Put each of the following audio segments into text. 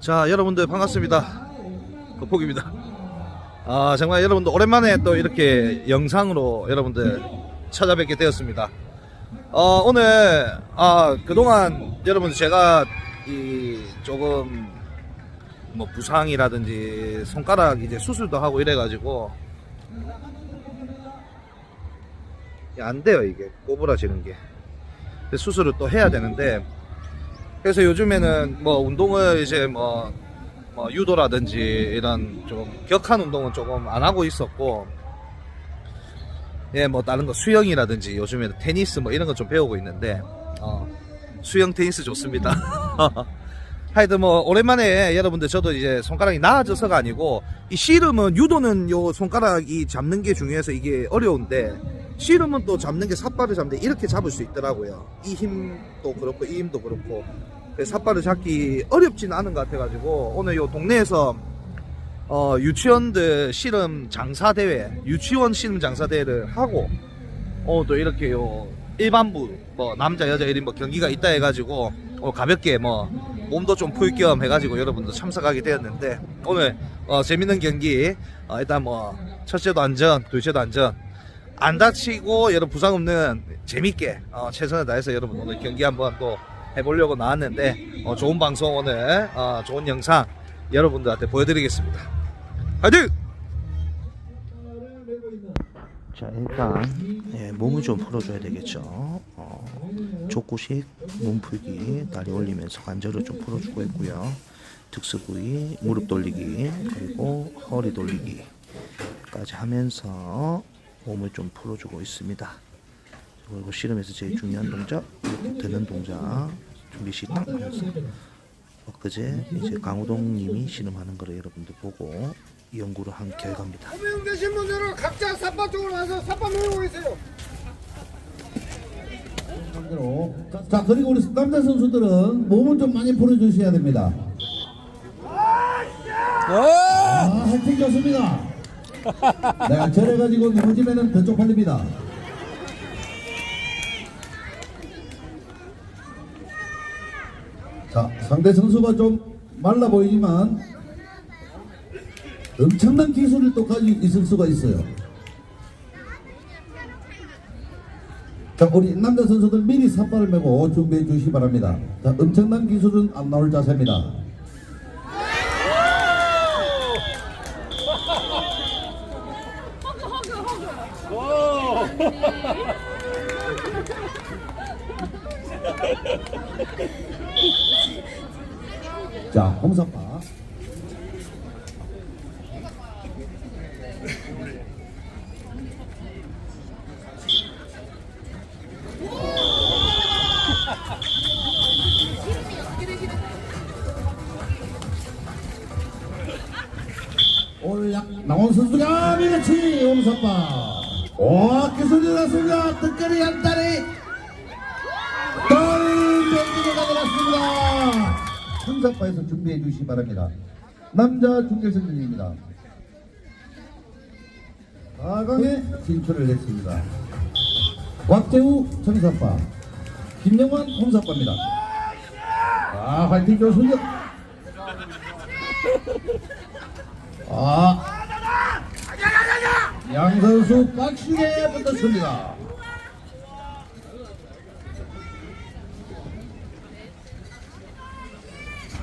자, 여러분들 반갑습니다. 거폭입니다. 아, 정말 여러분들 오랜만에 또 이렇게 영상으로 여러분들 찾아뵙게 되었습니다. 어, 오늘, 아, 그동안 여러분들 제가 이 조금 뭐 부상이라든지 손가락 이제 수술도 하고 이래 가지고 이게 안 돼요, 이게. 꼬부라지는 게. 수술을 또 해야 되는데 그래서 요즘에는 뭐 운동을 이제 뭐, 뭐 유도라든지 이런 좀 격한 운동은 조금 안 하고 있었고 예 뭐 다른 거 수영이라든지 요즘에는 테니스 뭐 이런 거 좀 배우고 있는데 어, 수영 테니스 좋습니다. 하여튼 뭐 오랜만에 여러분들 저도 이제 손가락이 나아져서가 아니고 이 씨름은 유도는 요 손가락이 잡는 게 중요해서 이게 어려운데 씨름은 또 잡는 게 삿발을 잡는데 이렇게 잡을 수 있더라고요. 이 힘도 그렇고 이 힘도 그렇고 삿발을 잡기 어렵지는 않은 것 같아가지고 오늘 요 동네에서 어, 유치원들 씨름 장사 대회, 유치원 씨름 장사 대회를 하고 어, 또 이렇게 요 일반부 뭐 남자 여자 1인 뭐 경기가 있다 해가지고 어, 가볍게 뭐 몸도 좀 풀 겸 해가지고 여러분도 참석하게 되었는데 오늘 어, 재밌는 경기 어, 일단 뭐 첫째도 안전, 둘째도 안전 안 다치고 여러분 부상 없는 재밌게 어, 최선을 다해서 여러분 오늘 경기 한번 또 해보려고 나왔는데 어, 좋은 방송 오늘 어, 좋은 영상 여러분들한테 보여드리겠습니다. 화이팅! 자 일단 예, 몸을 좀 풀어줘야 되겠죠. 어, 족구식 몸풀기 다리 올리면서 관절을 좀 풀어주고 있고요. 특수 부위 무릎 돌리기 그리고 허리 돌리기까지 하면서 몸을 좀 풀어주고 있습니다. 그리고 씨름에서 제일 중요한 동작 이렇게 드는 동작 준비 시작 하면서 엊그제 이제 강호동님이 씨름하는 거를 여러분들 보고 연구를 한 결과입니다. 호명 되신 분들은 각자 삿바 쪽으로 와서 삿바 모으고 계세요. 대로. 자 그리고 우리 남자 선수들은 몸을 좀 많이 풀어주셔야 됩니다. 아, 화이팅 좋습니다. 내가 저래가지고 넘어지면은 더 쪽 팔립니다. 자 상대 선수가 좀 말라 보이지만 엄청난 기술을 또 가지고 있을 수가 있어요. 자, 우리 남자 선수들 미리 삿발을 메고 준비해 주시기 바랍니다. 자, 엄청난 기술은 안 나올 자세입니다. 자, 홍사파. 오늘 약 나온 선수가 밀어치 홍사파. 오, 기술이 났습니다. 특별히 한 다리. 덜 밴드가 들어갔습니다. 홍사파에서 준비해 주시기 바랍니다. 남자 중결승전입니다. 4강에 진출을 했습니다. 곽재우 청사파, 김영환 홍사파입니다. 아, 화이팅 좋습니다. 아, 양 선수 빡시게 붙었습니다.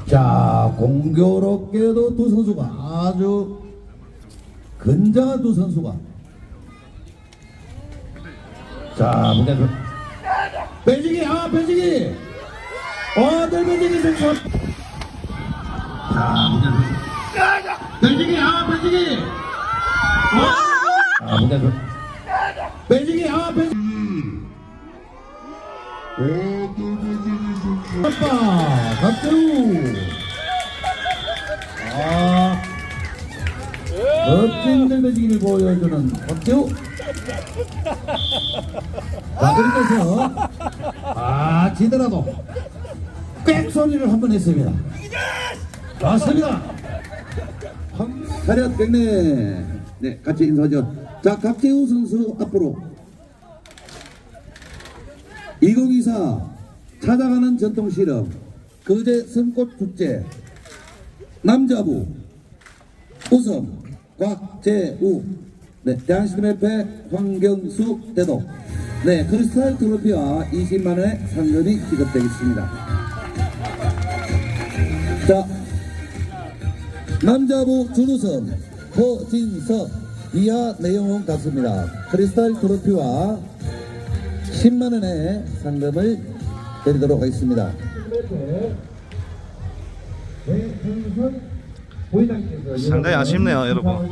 자, 공교롭게도 두 선수가 아주 건장한 두 선수가 자, 무대 그 배지기, 아, 배지기! 어, 늘 배지기 선수 자, 무대 그 배지기, 아, 배지기! 아, 무대 그 배지기, 아, 배지기! 아빠, 박재우! 아, 멋진 들배지기를 보여주는 박재우! 자, 그러면서, 아, 지더라도, 꽥 소리를 한번 했습니다. 좋습니다. 차렷 경례. 네, 같이 인사하죠. 자, 박재우 선수 앞으로. 2024 찾아가는 전통 실험, 거제 선꽃 축제. 남자부. 우선 곽재우. 네, 대한시민협회 황경수 대도 네, 크리스탈 트로피와 20만원의 상금이 기급되겠습니다. 자, 남자부 준우선 허진석 이하 내용은 같습니다. 크리스탈 트로피와 10만원의 상금을 드리도록 하겠습니다. 상당히 아쉽네요, 여러분.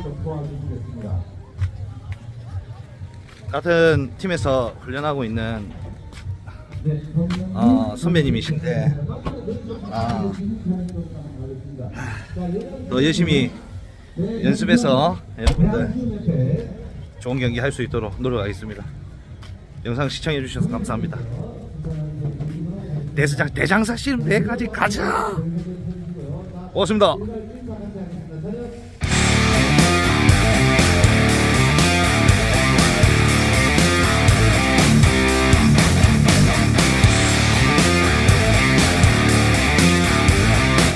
같은 팀에서 훈련하고 있는 어, 선배님이신데 아, 더 열심히 연습해서 여러분들 좋은 경기 할 수 있도록 노력하겠습니다. 영상 시청해 주셔서 감사합니다. 대수장 대장사 씨름 대까지 가자. 고맙습니다.